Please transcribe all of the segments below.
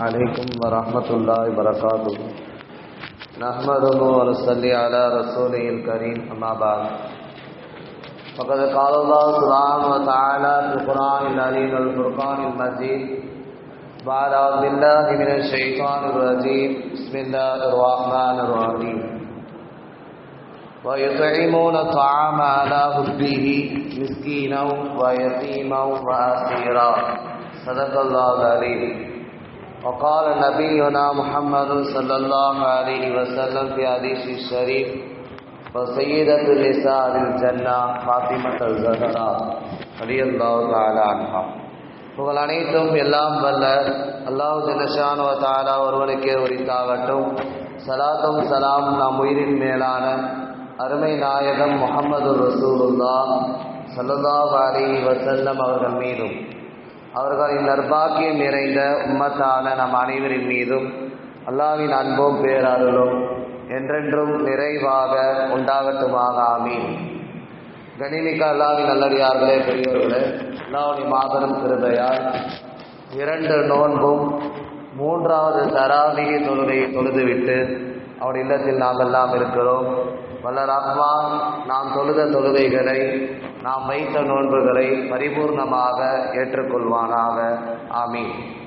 علیکم ورحمت اللہ وبرکاتہ۔ نحمده ورسلی علی رسوله الكریم اما بعد۔ فقد قال اللہ سلام وتعالی فی قرآن العلیم الفرقان المجید۔ بعد عوض اللہ من الشیطان الرجیم۔ بسم اللہ الرحمن الرحیم۔ ویطعیمون طعام علی حبیه مسکینوں ویطیموں وآسیرا صدق اللہ علیہ وسلم وقال نبينا محمد صلى الله عليه وسلم في حديث الشريف وسيدة النساء الجنة فاطمة الزهراء رضي الله تعالى عنها புகழ் அனைத்தும் எல்லாம் வல்ல அல்லாஹ் ஜனஷான் தாலா ஒருவனுக்கே உரித்தாகட்டும் சலாத்தும் சலாம் நாம் உயிரின் மேலான அருமை நாயகம் முகமது ரசூலுல்லா சல்லல்லாஹு அலைஹி வஸல்லம் அவர்கள் மீதும் அவர்களின் நர்பாக்கியம் நிறைந்த உம்மத்தான நம் அனைவரின் மீதும் அல்லாவின் அன்பும் பேரருளும் என்றென்றும் நிறைவாக உண்டாகட்டுமாக ஆமீன். கணிமிக்க அல்லாவின் நல்லடியார்களே பெரியவர்களே அல்லாவின் மாபெரும் கிருபையால் இரண்டு நோன்பும் மூன்றாவது தராவிகை தொழுகையை தொழுதுவிட்டு அவருடைய இல்லத்தில் நாம் எல்லாம் இருக்கிறோம். வல்ல ரஹ்மான் நாம் தொழுத தொழுகைகளை நாம் வைத்த நோன்புகளை பரிபூர்ணமாக ஏற்றுக்கொள்வானாக. ஆமீன்.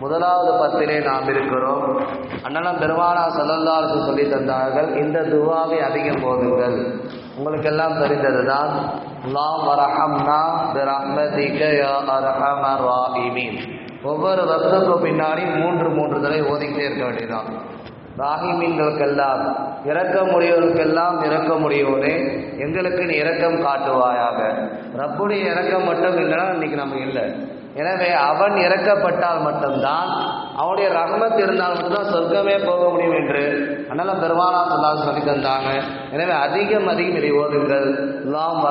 முதலாவது பத்திலே நாம் இருக்கிறோம். அண்ணனம் பெருமானா சல்லல்லாருக்கு சொல்லி தந்தார்கள் இந்த துவாவை அதிகம் போதுங்கள். உங்களுக்கெல்லாம் தெரிந்தது தான் லாம் வரஹம்னா பிரஹ்மதிக யா அர்ஹமர் ராஹிமீன். ஒவ்வொரு வக்துக்கும் பின்னாடி மூன்று மூன்று தடவை ஓதிக்கிட்டே இருக்க வேண்டியதுதான். ராஹிமீன்களுக்கெல்லாம் இறக்க முடியவர்களுக்கெல்லாம் இறக்க முடியவனே எங்களுக்கு நீ இரக்கம் காட்டுவாயாக. ரப்புடைய இறக்கம் மட்டும் இல்லைன்னா இன்னைக்கு நம்ம இல்லை. எனவே அவன் இறக்கப்பட்டால் மட்டும்தான் அவனுடைய ரகமத் இருந்தால் மட்டும்தான் சொர்க்கமே போக முடியும் என்று அதனால பெருமானா சொல்லாது சொல்லி தந்தாங்க. எனவே அதிகம் அதிகம் இதை ஓதுங்கள். லாம்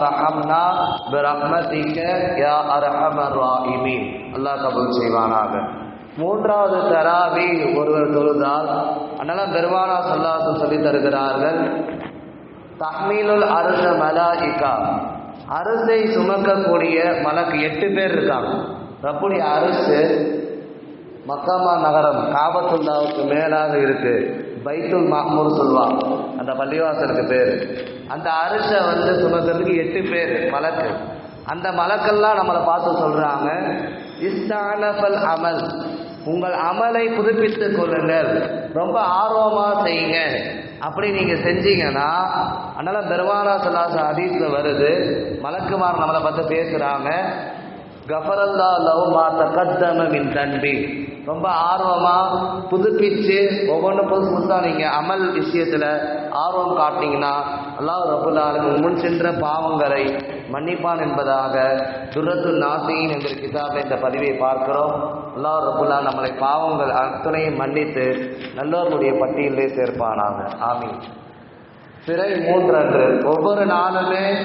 யா அரஹமர் ராஹிமீன். அல்லாஹ் கபூல் செய்வானாக. மூன்றாவது தராவி ஒருவர் தொழுதால் அதனால பெருமானா சொல்லாது சொல்லி தருகிறார்கள் தஹ்மீலுல் அரச மலாஜிகா அரசை சுமக்கக்கூடிய மலக்கு எட்டு பேர் இருக்காங்க. ரப்புடைய அரசு மக்காமா நகரம் காபத்துல்லாவுக்கு மேலாக இருக்கு. பைத்துல் மாமூர் சொல்லுவாங்க அந்த பள்ளிவாசலுக்கு பேர். அந்த அரசை வந்து சுமக்கிறதுக்கு எட்டு பேர் மலக்கு. அந்த மலக்கெல்லாம் நம்மளை பார்த்து சொல்றாங்க இஸ்தானபல் அமல். உங்கள் அமலை புதுப்பித்துக் கொள்ளுங்கள். ரொம்ப ஆர்வமாக செய்யுங்க. அப்படி நீங்கள் செஞ்சீங்கன்னா அதனால் பெருமானா சலாச அதீஸில் வருது. மலக்குமார் நம்மளை பார்த்து பேசுகிறாங்க கஃபரல்லா லவ் மாத்த கத்தமின் தன்பி. ரொம்ப ஆர்வமாக புதுப்பிச்சு ஒவ்வொன்றும் புதுசு புதுசாக நீங்கள் அமல் விஷயத்தில் ஆர்வம் காட்டினீங்கன்னா அல்லாஹ் ரபுல்லாலும் முன் சென்ற பாவங்களை மன்னிப்பான் என்பதாக துரத்து நாசியின் என்ற கிதாபில் இந்த பதிவை பார்க்கிறோம். அல்லாஹ் ரபுல்லா நம்மளை பாவங்கள் அத்துணையும் மன்னித்து நல்லோருடைய பட்டியலே சேர்ப்பானாங்க ஆமீன். பிறை மூன்றன்று. ஒவ்வொரு நாளுமே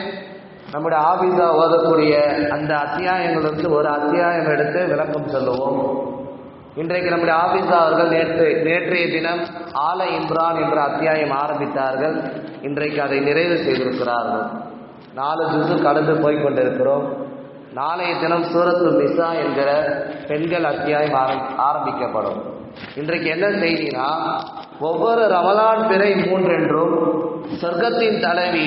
நம்முடைய ஆபீஸா ஓதக்கூடிய அந்த அத்தியாயங்களுக்கு ஒரு அத்தியாயம் எடுத்து விளக்கம் சொல்லுவோம். இன்றைக்கு நம்முடைய ஆபீஸா அவர்கள் நேற்று நேற்றைய தினம் ஆல இம்ரான் என்ற அத்தியாயம் ஆரம்பித்தார்கள். இன்றைக்கு அதை நிறைவு செய்திருக்கிறார்கள். நாலு ஜுசு கடந்து போய் கொண்டிருக்கிறோம். நாளைய தினம் சூரத்து நிசா என்கிற பெண்கள் அத்தியாயம் ஆரம்பிக்கப்படும். இன்றைக்கு என்ன செய்தினா ஒவ்வொரு ரமலான் பிறை மூன்றென்றும் சொர்க்கத்தின் தலைவி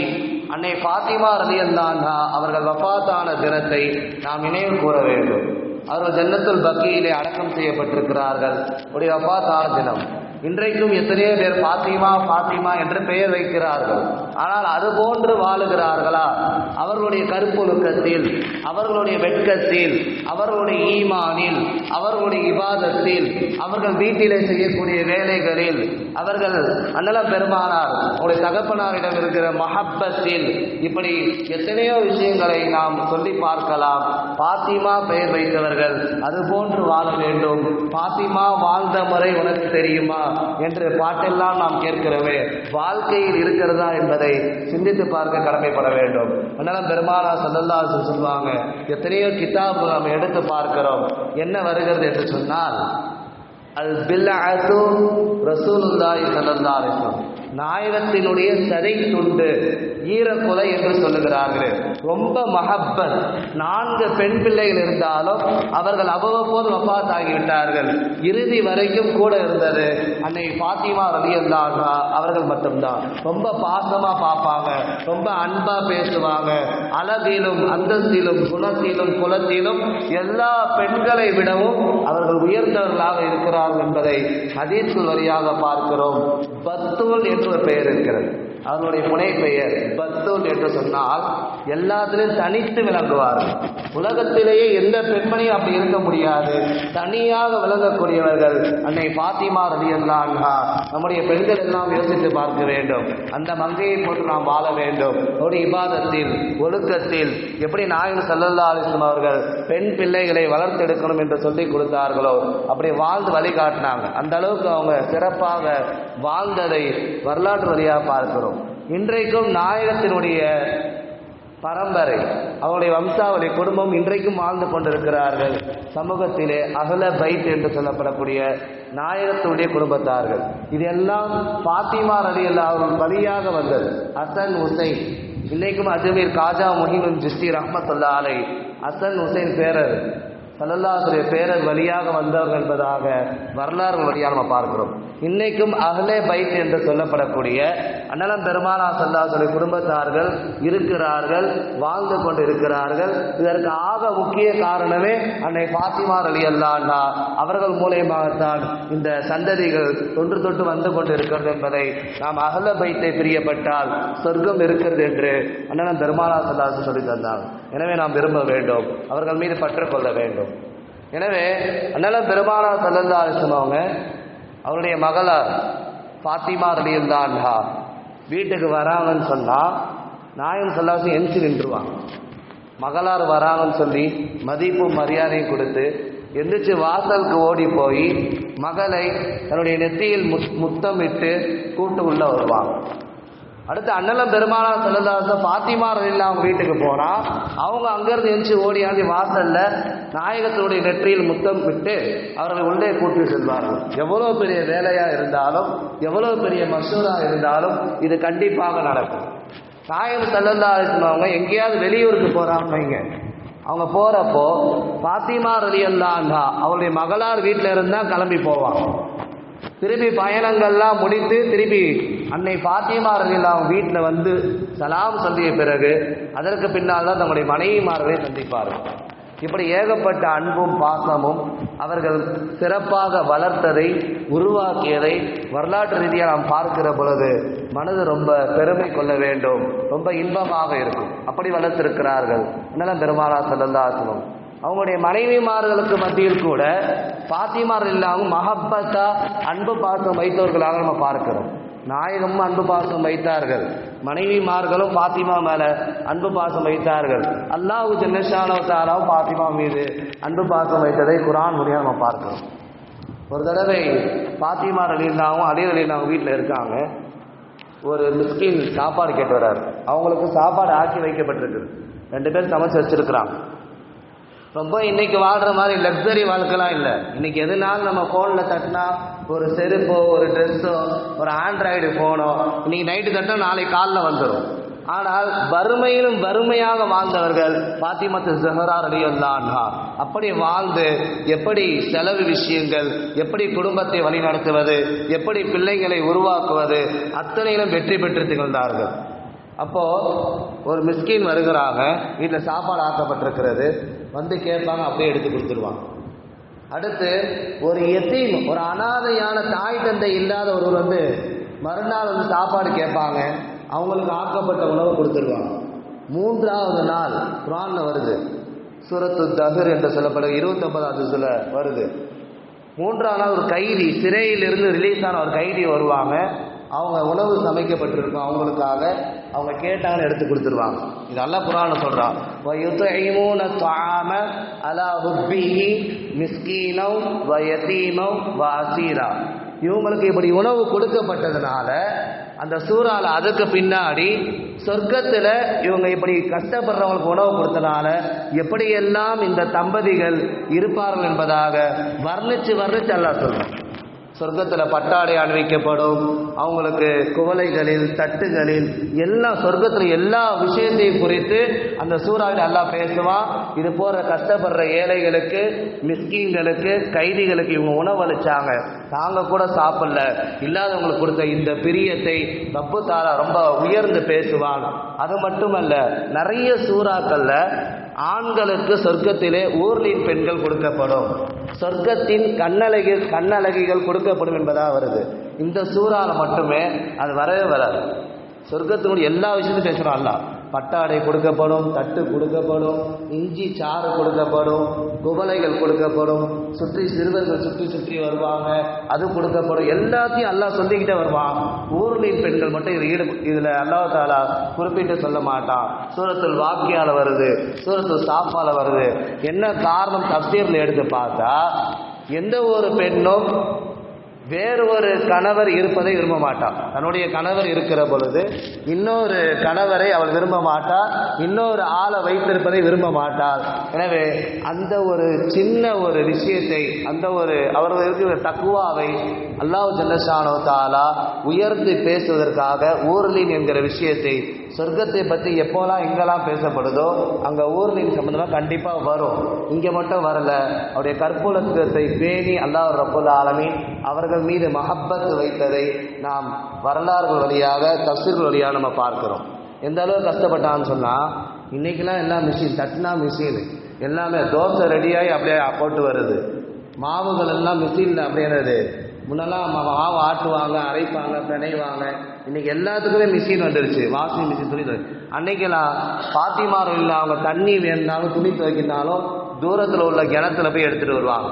அன்னை பாத்திமா ரதியந்தான் அவர்கள் வஃபாத்தான தினத்தை நாம் நினைவு கூற வேண்டும். அவர்கள் ஜன்னத்துல் பக்கியிலே அடக்கம் செய்யப்பட்டிருக்கிறார்கள். உடைய வஃபாத்தான தினம். இன்றைக்கும் எத்தனையோ பேர் பாத்திமா பாத்திமா என்று பெயர் வைக்கிறார்கள். ஆனால் அது போன்று வாழுகிறார்களா? அவர்களுடைய கருப்பொழுக்கத்தில் அவர்களுடைய வெட்கத்தில் அவர்களுடைய ஈமானில் அவர்களுடைய விவாதத்தில் அவர்கள் வீட்டிலே செய்யக்கூடிய வேலைகளில் அவர்கள் அன்னலம் பெருமானார் அவருடைய தகப்பனாரிடம் இருக்கிற மஹப்பத்தில் இப்படி எத்தனையோ விஷயங்களை நாம் சொல்லி பார்க்கலாம். பாத்திமா பெயர் வைத்தவர்கள் அது போன்று வாழ வேண்டும். பாத்திமா வாழ்ந்த முறை உனக்கு தெரியுமா? என்று பாட்டெல்லாம் நாம் கேட்கிறோமே. வாழ்க்கையில் இருக்கிறதா என்பதை சிந்தித்து பார்க்க கடமைப்பட வேண்டும். அதனால பெருமானா சல்லல்லா சொல்லுவாங்க எத்தனையோ கிதாபு நாம் எடுத்து பார்க்கிறோம். என்ன வருகிறது என்று சொன்னால் அல் பில்லு ரசூலுல்லாஹி சல்லல்லா அலைஹி நாயகத்தினுடைய சதை துண்டு. ஈரக்குலை என்று சொல்லுகிறார்கள். ரொம்ப மஹப்பத். நான்கு பெண் பிள்ளைகள் இருந்தாலும் அவர்கள் அவ்வப்போது வபாத் ஆகிவிட்டார்கள் இறுதி வரைக்கும் கூட இருந்தது. அன்னை பாத்திமா ரலியல்லாஹா அவர்கள் மட்டும்தான். ரொம்ப பாசமா பார்ப்பாங்க. ரொம்ப அன்பா பேசுவாங்க. அளவிலும் அந்தஸ்திலும் குணத்திலும் குலத்திலும் எல்லா பெண்களை விடவும் அவர்கள் உயர்ந்தவர்களாக இருக்கிறார்கள் என்பதை ஹதீஸ்கள் வழியாக பார்க்கிறோம். பத்துவல் என்று பெயர் இருக்கிறது. அவருடைய புனை பெயர் பத்தூல் என்று சொன்னால் எல்லாத்திலும் தனித்து விளங்குவார்கள் உலகத்திலேயே எந்த பெண்மணியும் அப்படி இருக்க முடியாது. தனியாக விளங்கக்கூடியவர்கள் அன்னை பாத்திமா ரதி அல்லான்ஹா நம்முடைய பெண்கள் எல்லாம் யோசித்து பார்க்க வேண்டும். அந்த மங்கையை போட்டு நாம் வாழ வேண்டும். ஒரு இபாதத்தில் ஒழுக்கத்தில் எப்படி நாயகம் சல்லல்லா அலிஸ்லாம் அவர்கள் பெண் பிள்ளைகளை வளர்த்தெடுக்கணும் என்று சொல்லி கொடுத்தார்களோ அப்படி வாழ்ந்து வழிகாட்டினாங்க. அந்த அளவுக்கு அவங்க சிறப்பாக வாழ்ந்ததை வரலாற்று வழியாக பார்க்கிறோம். இன்றைக்கும் நாயகத்தினுடைய பரம்பரை அவருடைய வம்சாவளி குடும்பம் இன்றைக்கும் வாழ்ந்து கொண்டிருக்கிறார்கள். சமூகத்திலே அகல பைத் என்று சொல்லப்படக்கூடிய நாயகத்துடைய குடும்பத்தார்கள். இதெல்லாம் பாத்திமா ரலி அவர்கள் வழியாக வந்தது. ஹசன் உசைன் இன்னைக்கும் அஜ்மீர் காஜா முஹினுன் ஜிஸ்தி ரஹமத்துல்லா அலை அசன் உசைன் பேரர். சல்லல்லாஹுடைய பேரர் வழியாக வந்தவர்கள் என்பதாக வரலாறு வழியாக நம்ம பார்க்கிறோம். இன்னைக்கும் அகலே பைத் என்று சொல்லப்படக்கூடிய அண்ணலம் பெருமானா சல்லாசுடைய குடும்பத்தார்கள் இருக்கிறார்கள் வாழ்ந்து கொண்டு இருக்கிறார்கள் இதற்கு ஆக முக்கிய காரணமே அன்னை பாத்திமா அலி அல்லாண்டா அவர்கள் மூலயமாகத்தான் இந்த சந்ததிகள் தொன்று தொட்டு வந்து கொண்டு இருக்கிறது என்பதை நாம் அகல பைத்தை பிரியப்பட்டால் சொர்க்கம் இருக்கிறது என்று அண்ணனம் பெருமானா சல்லாசு சொல்லி தந்தார். எனவே நாம் விரும்ப வேண்டும். அவர்கள் மீது பற்று கொள்ள வேண்டும். எனவே அண்ணலம் பெருமானா சல்லல்லா அவங்க அவருடைய மகளார் ஃபாத்திமா ரலியல்லான்ஹா வீட்டுக்கு வராங்கன்னு சொன்னால் நாயம் சொல்லாசி எஞ்சி நின்றுவான். மகளார் வராங்கன்னு சொல்லி மதிப்பும் மரியாதையும் கொடுத்து எந்திரிச்சு வாசலுக்கு ஓடி போய் மகளை தன்னுடைய நெத்தியில் முத் முத்தமிட்டு கூட்டு உள்ள வருவான். அடுத்து அண்ணலம் பெருமானா செல்லதாச பாத்திமா ரலில்லா அவங்க வீட்டுக்கு போனா அவங்க அங்கேருந்து எந்திரிச்சு ஓடியாந்து வாசலில் நாயகத்தினுடைய நெற்றியில் முத்தம் விட்டு அவர்களை உள்ளே கூட்டி செல்வார்கள். எவ்வளோ பெரிய வேலையாக இருந்தாலும் எவ்வளோ பெரிய மசூரா இருந்தாலும் இது கண்டிப்பாக நடக்கும். நாயகம் செல்லந்தா அவங்க எங்கேயாவது வெளியூருக்கு போகிறாங்க வைங்க. அவங்க போகிறப்போ பாத்திமா ரலியல்லாண்டா அவருடைய அவளுடைய மகளார் வீட்டில் இருந்தால் கிளம்பி போவாங்க. திருப்பி பயணங்கள்லாம் முடித்து திருப்பி அன்னை பாத்திமா ரலில்லா வீட்டில் வந்து சலாம் சந்திய பிறகு அதற்கு பின்னால் தான் தங்களுடைய மனைவிமார்களை சந்திப்பார்கள் இப்படி ஏகப்பட்ட அன்பும் பாசமும் அவர்கள் சிறப்பாக வளர்த்ததை உருவாக்கியதை வரலாற்று ரீதியாக நாம் பார்க்கிற பொழுது மனது ரொம்ப பெருமை கொள்ள வேண்டும். ரொம்ப இன்பமாக இருக்கும். அப்படி வளர்த்திருக்கிறார்கள். என்னெல்லாம் பெருமாளா செல்லந்தாசனம் அவங்களுடைய மனைவிமார்களுக்கு மத்தியில் கூட பாத்திமார் இல்லாமல் மஹப்பத்தா அன்பு பாசம் வைத்தவர்களாக நம்ம பார்க்கிறோம். நாயகமும் அன்பு பாசம் வைத்தார்கள். மனைவிமார்களும் பாத்திமா மேல அன்பு பாசம் வைத்தார்கள். அல்லாஹு ஜன்னஷானவத்தாராவும் பாத்திமா மீது அன்பு பாசம் வைத்ததை குரான் முடியா நம்ம பார்க்கிறோம். ஒரு தடவை பாத்திமா ரலீலாவும் அலி ரலீலாவும் வீட்டில் இருக்காங்க. ஒரு மிஸ்கின் சாப்பாடு கேட்டு வர்றாரு. அவங்களுக்கு சாப்பாடு ஆக்கி வைக்கப்பட்டிருக்கு ரெண்டு பேரும் சமைச்சு வச்சிருக்கிறாங்க. ரொம்ப இன்னைக்கு வாழ்ற மாதிரி லக்ஸரி வாழ்க்கைலாம் இல்லை. இன்னைக்கு எதுனாலும் நம்ம ஃபோனில் தட்டினா ஒரு செருப்போ ஒரு ட்ரெஸ்ஸோ ஒரு ஆண்ட்ராய்டு ஃபோனோ இன்னைக்கு நைட்டு தட்டினா நாளைக்கு காலில் வந்துடும் ஆனால் வறுமையிலும் வறுமையாக வாழ்ந்தவர்கள் பாத்திமத்து ஜஹரா ரலியல்லான்ஹா அப்படி வாழ்ந்து எப்படி செலவு விஷயங்கள் எப்படி குடும்பத்தை வழிநடத்துவது எப்படி பிள்ளைகளை உருவாக்குவது அத்தனையிலும் வெற்றி பெற்று திகழ்ந்தார்கள். அப்போ ஒரு மிஸ்கின் வருகிறாங்க வீட்டில் சாப்பாடு ஆக்கப்பட்டிருக்கிறது. வந்து கேட்பாங்க அப்படியே எடுத்து கொடுத்துருவாங்க. அடுத்து ஒரு எத்தீம் ஒரு அனாதையான தாய் தந்தை இல்லாத ஒருவர் வந்து மறுநாள் வந்து சாப்பாடு கேட்பாங்க அவங்களுக்கு ஆக்கப்பட்ட உணவு கொடுத்துருவாங்க. மூன்றாவது நாள் குரான்ல வருது. சூரத்து தஹர் என்று சொல்லப்படும் இருபத்தொன்பதாவது சில வருது. மூன்றாவது நாள் ஒரு கைதி சிறையிலிருந்து ரிலீஸ் ஆன ஒரு கைதி வருவாங்க. அவங்க உணவு சமைக்கப்பட்டிருக்கும் அவங்களுக்காக அவங்க கேட்டாங்கன்னு எடுத்து கொடுத்துருவாங்க இது அல்ல புராணம் சொல்றான் وَيُطْعِمُونَ الطَّعَامَ عَلَى حُبِّهِ مِسْكِينًا وَيَتِيمًا وَأَسِيرًا இவங்களுக்கு இப்படி உணவு கொடுக்கப்பட்டதுனால அந்த சூறால அதுக்கு பின்னாடி சொர்க்கத்தில் இவங்க இப்படி கஷ்டப்படுறவங்களுக்கு உணவு கொடுத்தனால எப்படியெல்லாம் இந்த தம்பதிகள் இருப்பார்கள் என்பதாக வர்ணிச்சு வர்ணிச்சு அல்லாஹ் சொல்றான் சொர்க்கத்தில் பட்டாடை அணிவிக்கப்படும். அவங்களுக்கு குவலைகளில் தட்டுகளில் எல்லா சொர்க்கத்தில் எல்லா விஷயத்தையும் குறித்து அந்த சூறாவில் நல்லா பேசுவான். இது போகிற கஷ்டப்படுற ஏழைகளுக்கு மிஸ்கீன்களுக்கு கைதிகளுக்கு இவங்க உணவளிச்சாங்க நாங்கள் கூட சாப்பிடல. இல்லாதவங்களுக்கு கொடுத்த இந்த பிரியத்தை ரப்பு தாரா ரொம்ப உயர்ந்து பேசுவான். அது மட்டுமல்ல நிறைய சூறாக்களில் ஆண்களுக்கு சொர்க்கத்திலே ஊர்லின் பெண்கள் கொடுக்கப்படும். சொர்க்கத்தின் கண்ணழகி கண்ணழகிகள் கொடுக்கப்படும் என்பதாக வருது. இந்த சூறாவில் மட்டுமே அது வரவே வராது. சொர்க்கத்தினுடைய எல்லா விஷயத்தையும் பேசுகிறோம் அல்ல பட்டாடை கொடுக்கப்படும் தட்டு கொடுக்கப்படும் இஞ்சி சாறு கொடுக்கப்படும் குவளைகள் கொடுக்கப்படும் சுற்றி சிறுவர்கள் சுற்றி சுற்றி வருவாங்க அது கொடுக்கப்படும். எல்லாத்தையும் அல்லாஹ் சொல்லிக்கிட்டே வருவான். ஊர்லின் பெண்கள் மட்டும் இது ஈடு இதில் அல்லாஹ் தாலா குறிப்பிட்டு சொல்ல மாட்டான். சூரத்தில் வாக்கியால் வருது சூரத்தில் சாப்பால் வருது. என்ன காரணம் தப்தீரில் எடுத்து பார்த்தா எந்த ஒரு பெண்ணும் வேறு ஒரு கணவர் இருப்பதை விரும்ப மாட்டாள் தன்னுடைய கணவர் இருக்கிற பொழுது இன்னொரு கணவரை அவள் விரும்ப மாட்டாள் இன்னொரு ஆளை வைத்திருப்பதை விரும்ப மாட்டாள் எனவே அந்த ஒரு சின்ன ஒரு விஷயத்தை அந்த ஒரு அவர்கள் இருக்கிற தக்குவாவை அல்லாஹ் ஜல்லஷானோ தாலா உயர்ந்து பேசுவதற்காக ஊர்லின் என்கிற விஷயத்தை சொர்க்கத்தை பற்றி எப்போலாம் எங்கெல்லாம் பேசப்படுதோ அங்கே ஊர்லின் சம்மந்தமாக கண்டிப்பாக வரும். இங்கே மட்டும் வரல. அவருடைய கற்பூலத்தை பேணி அல்லாஹ் ரப்புல் ஆலமீன் அவர்கள் மீது மஹப்பத் வைத்ததை நாம் வரலாறுகள் வழியாக தப்சீர்கள் வழியாக நம்ம பார்க்கிறோம். எந்த அளவு கஷ்டப்பட்டான்னு சொன்னால் இன்றைக்கெலாம் எல்லாம் மிஷின் தட்டினா மிஷின் எல்லாமே தோசை ரெடியாகி அப்படியே போட்டு வருது. மாவுகள் எல்லாம் மிஷினில் அப்படியே என்னது? முன்னெல்லாம் மா- ஆட்டுவாங்க அரைப்பாங்க பிணைவாங்க. இன்னைக்கு எல்லாத்துக்குமே மிஷின் வந்துருச்சு. வாஷிங் மிஷின் துணி துவை அன்னைக்கெல்லாம் பாத்திமாரும் இல்லை அவங்க தண்ணி வேணுனாலும் துணி துவைக்கினாலும் தூரத்தில் உள்ள கிணத்துல போய் எடுத்துகிட்டு வருவாங்க.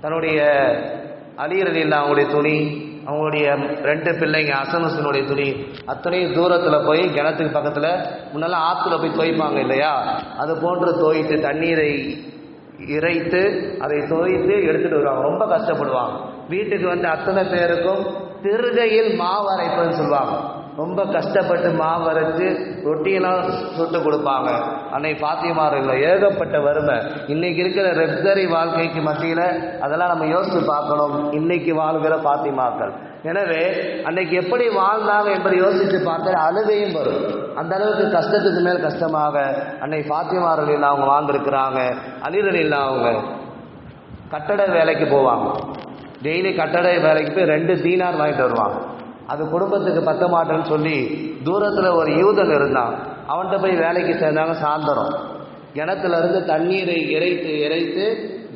தன்னுடைய அலிரதி இல்லை அவங்களுடைய துணி அவங்களுடைய ரெண்டு பிள்ளைங்க அசனுசனுடைய துணி அத்தனையும் தூரத்தில் போய் கிணத்துக்கு பக்கத்தில் முன்னெல்லாம் ஆற்றுல போய் துவைப்பாங்க இல்லையா? அது போன்று துவைத்து தண்ணீரை இறைத்து அதை துவைத்து எடுத்துட்டு வருவாங்க. ரொம்ப கஷ்டப்படுவாங்க. வீட்டுக்கு வந்து அத்தனை பேருக்கும் திருகையில் மாவு அரைப்பதுன்னு சொல்லுவாங்க. ரொம்ப கஷ்டப்பட்டு மாவு அரைச்சு ரொட்டியெல்லாம் சுட்டு கொடுப்பாங்க. அன்னை பாத்தியமாறு இல்லை ஏகப்பட்ட வறுமை. இன்னைக்கு இருக்கிற ரெப்சரி வாழ்க்கைக்கு மத்தியில் அதெல்லாம் நம்ம யோசித்து பார்க்கணும். இன்னைக்கு வாழ்கிற பாத்திமாக்கள் எனவே அன்னைக்கு எப்படி வாழ்ந்தாங்க என்பதை யோசித்து பார்த்தால் அழுகையும் வரும். அந்த அளவுக்கு கஷ்டத்துக்கு மேல் கஷ்டமாக அன்னை பாத்தியமாரில் அவங்க வாழ்ந்துருக்கிறாங்க. அலிரல் இல்லை அவங்க கட்டட வேலைக்கு போவாங்க. டெய்லி கட்டட வேலைக்கு போய் ரெண்டு தீனார் வாங்கிட்டு வருவாங்க. அது குடும்பத்துக்கு பத்த மாட்டேன்னு சொல்லி தூரத்தில் ஒரு யூதன் இருந்தான். அவன்கிட்ட போய் வேலைக்கு சேர்ந்தாங்க சாயந்தரம் கிணத்துல இருந்து தண்ணீரை இறைத்து இறைத்து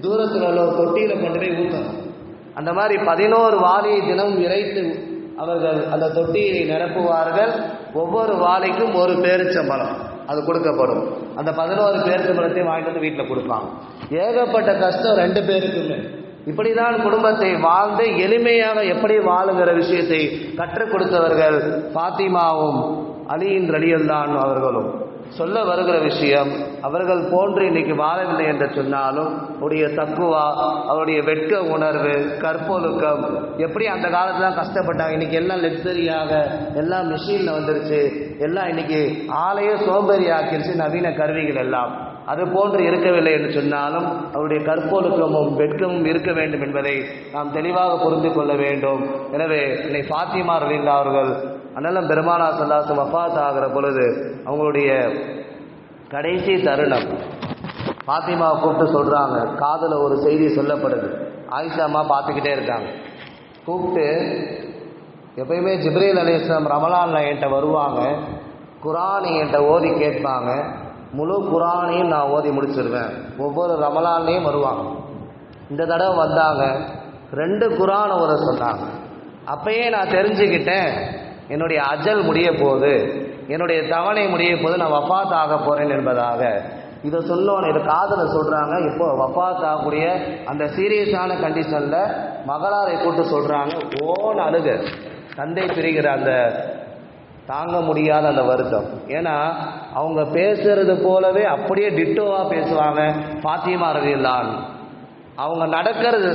தூரத்தில் உள்ள ஒரு தொட்டியில் கொண்டு போய் ஊற்றணும் அந்த மாதிரி பதினோரு வாளியை தினம் இறைத்து அவர்கள் அந்த தொட்டியை நிரப்புவார்கள். ஒவ்வொரு வாளிக்கும் ஒரு பேரிச்சம்பழம் அது கொடுக்கப்படும். அந்த பதினோரு பேரிச்சம்பழத்தையும் வாங்கிட்டு வந்து வீட்டில் கொடுப்பாங்க ஏகப்பட்ட கஷ்டம் ரெண்டு பேருக்குமே. இப்படிதான் குடும்பத்தை வாழ்ந்து எளிமையாக எப்படி வாழுங்கிற விஷயத்தை கற்றுக் கொடுத்தவர்கள் பாத்திமாவும் அலியின் ரலியல்லான் அவர்களும். சொல்ல வருகிற விஷயம் அவர்கள் போன்று இன்னைக்கு வாழவில்லை என்று சொன்னாலும் அவருடைய தக்குவா அவருடைய வெட்க உணர்வு கற்பொழுக்கம் எப்படி அந்த காலத்தில் கஷ்டப்பட்டாங்க இன்னைக்கு எல்லாம் லெக்ஸரியாக எல்லாம் மிஷினில் வந்துருச்சு எல்லாம் இன்னைக்கு ஆலையே சோம்பேறி ஆக்கிருச்சு நவீன கருவிகள் எல்லாம். அது போன்று இருக்கவில்லை என்று சொன்னாலும் அவருடைய கற்பொழுக்கமும் வெட்கமும் இருக்க வேண்டும் என்பதை நாம் தெளிவாக புரிந்து கொள்ள வேண்டும். எனவே என்னை ஃபாத்திமா ரலீல்லா அவர்கள் அதனால பெருமானா சல்லாசு வஃபாத் ஆகிற பொழுது அவங்களுடைய கடைசி தருணம். ஃபாத்திமாவை கூப்பிட்டு சொல்கிறாங்க காதில் ஒரு செய்தி சொல்லப்படுது. ஆயிஷா அம்மா பார்த்துக்கிட்டே இருக்காங்க. கூப்பிட்டு எப்பயுமே ஜிப்ரீல் அலி இஸ்லாம் ரமலானில் என்கிட்ட வருவாங்க. குரான் என்கிட்ட ஓதி கேட்பாங்க. முழு குரானையும் நான் ஓதி முடிச்சிருவேன். ஒவ்வொரு ரமலான்லேயும் வருவாங்க. இந்த தடவை வந்தாங்க. ரெண்டு குரான் ஓத சொன்னாங்க. அப்பயே நான் தெரிஞ்சுக்கிட்டேன். என்னுடைய அஜல் முடிய போகுது. என்னுடைய தவணை முடிய போது நான் வஃபாத் ஆக போகிறேன் என்பதாக. இதை சொன்னோன்னு இதை காதில் சொல்கிறாங்க இப்போ வஃபாத் ஆகக்கூடிய அந்த சீரியஸான கண்டிஷனில் மகளாரை கூட்டு சொல்கிறாங்க ஓன் அழுக. தந்தை பிரிகிற அந்த தாங்க முடியாத அந்த வருத்தம். ஏன்னா அவங்க பேசுறது போலவே அப்படியே டிட்டோவாக பேசுவாங்க. பாத்தியமா ரவியல்லான் அவங்க நடக்கிறது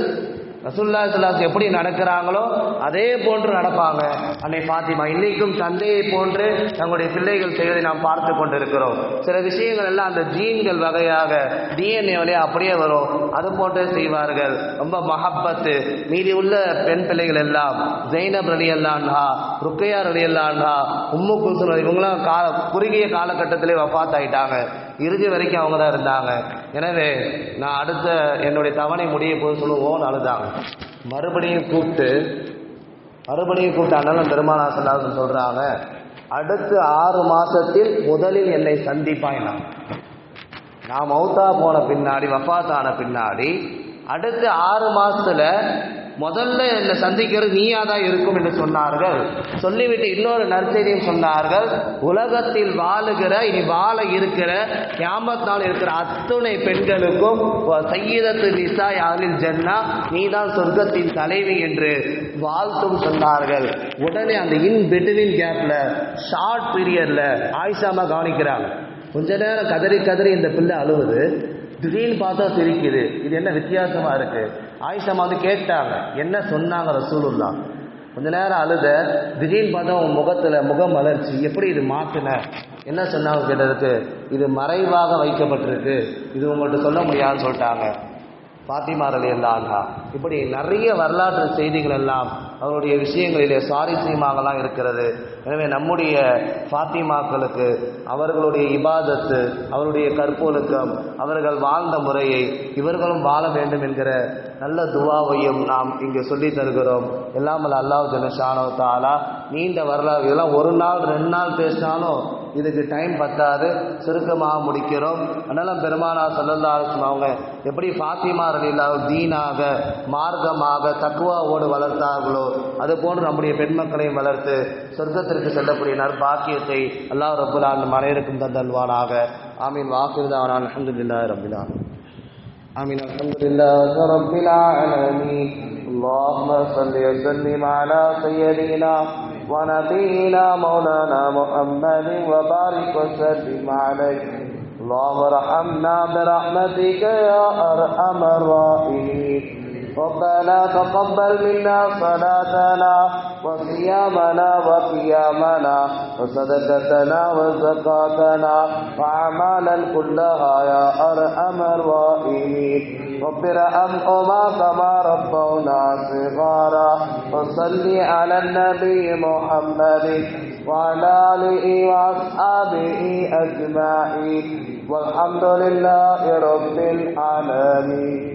ரசுல்லா சலாஸ் எப்படி நடக்கிறாங்களோ அதே போன்று நடப்பாங்க. அன்னை பாத்திமா இன்னைக்கும் தந்தையை போன்று தங்களுடைய பிள்ளைகள் செய்வதை நாம் பார்த்து கொண்டிருக்கிறோம். சில விஷயங்கள் எல்லாம் அந்த ஜீன்கள் வகையாக டிஎன்ஏ வழியாக அப்படியே வரும். அது போன்றே செய்வார்கள். ரொம்ப மஹப்பத்து. மீதி உள்ள பெண் பிள்ளைகள் எல்லாம் ஜெய்னப் ரலி அல்லான்ஹா ருக்கையா ரலி அல்லான்ஹா உம்மு குல்சும் இவங்களாம் கால குறுகிய காலகட்டத்திலே வஃபாத் ஆயிட்டாங்க. இறுதி வரைக்கும் அவங்க தான் இருந்தாங்க. எனவே நான் அடுத்த என்னுடைய தவணை முடிய போது சொல்லுவோம் அழுதாங்க மறுபடியும் கூப்பிட்டு மறுபடியும் கூப்பிட்டு அண்ணன் பெருமானாசன் சொல்றாங்க. அடுத்து ஆறு மாசத்தில் முதலில் என்னை சந்திப்பாய் நான். நான் மௌத்தா போன பின்னாடி வஃபாத்தான பின்னாடி அடுத்து ஆறு மாசத்துல முதல்ல என்னை சந்திக்கிறது நீயா தான் இருக்கும் என்று சொன்னார்கள். சொல்லிவிட்டு இன்னொரு நற்செய்தியும் சொன்னார்கள். உலகத்தில் வாழுகிற இனி வாழ இருக்கிற கியாமத் இருக்கிற அத்துணை பெண்களுக்கும் சையீதத்து நிசா யாரில் ஜன்னா நீதான் சொர்க்கத்தின் தலைவி என்று வாழ்த்தும் சொன்னார்கள். உடனே அந்த இன் பிட்வீன் கேப்ல ஷார்ட் பீரியட்ல ஆயிஷாமா கவனிக்கிறாங்க. கொஞ்ச நேரம் கதறி கதறி இந்த பிள்ளை அழுவுது. திடீர்னு பார்த்தா சிரிக்குது. இது என்ன வித்தியாசமா இருக்கு? ஆயிஷாமா வந்து கேட்டாங்க என்ன சொன்னாங்க ரசூலுல்லா? கொஞ்ச நேரம் அழுத திடீர்னு பார்த்தா உன் முகத்தில் முகம் மலர்ச்சி. எப்படி இது மாற்றின என்ன சொன்னாங்க? கேட்டதுக்கு இது மறைவாக வைக்கப்பட்டிருக்கு. இது உங்கள்கிட்ட சொல்ல முடியாதுன்னு சொல்லிட்டாங்க. பாத்திமா அலி இப்படி நிறைய வரலாற்று செய்திகள் எல்லாம் அவருடைய விஷயங்களிலே சுவாரஸ்யமாகலாம் இருக்கிறது. எனவே நம்முடைய ஃபாத்திமாக்களுக்கு அவர்களுடைய இபாதத்து அவருடைய கற்பொழுக்கம் அவர்கள் வாழ்ந்த முறையை இவர்களும் வாழ வேண்டும் என்கிற நல்ல துவாவையும் நாம் இங்கே சொல்லி தருகிறோம். இல்லாமல் அல்லாஹ் ஜனஷானோ தாலா நீண்ட வரலாறு இதெல்லாம் ஒரு நாள் ரெண்டு நாள் பேசினாலும் இதுக்கு டைம் பத்தாது. சுருக்கமாக முடிக்கிறோம். அதனால பெருமானா சல்லல்லா அவங்க எப்படி ஃபாத்திமா ரலீலா தீனாக மார்க்கமாக தக்குவாவோடு வளர்த்தார்களோ அது போன்று நம்முடைய பெண் மக்களையும் வளர்த்து சொர்க்கத்திற்கு செல்லக்கூடிய நற்பாக்கியத்தை அல்லாஹ் ரபுல்லா அந்த மனையருக்கும் தந்தல்வானாக ஆமீன் வாக்குதான் அலமதுல்லா ரபிலா آمين الحمد لله رب العالمين اللهم صل وسلم على سيدنا ونبينا مولانا محمد وبارك وسلم عليه اللهم ارحمنا برحمتك يا ارحم الراحمين ربنا تقبل منا صلاتنا وصيامنا وقيامنا وصدقتنا وزكاتنا وأعمالا كلها يا أرحم الراحمين. رب ارحمهما كما ربونا صغارا. وصل على النبي محمد وعلى آله وأصحابه أجمعين. والحمد لله رب العالمين.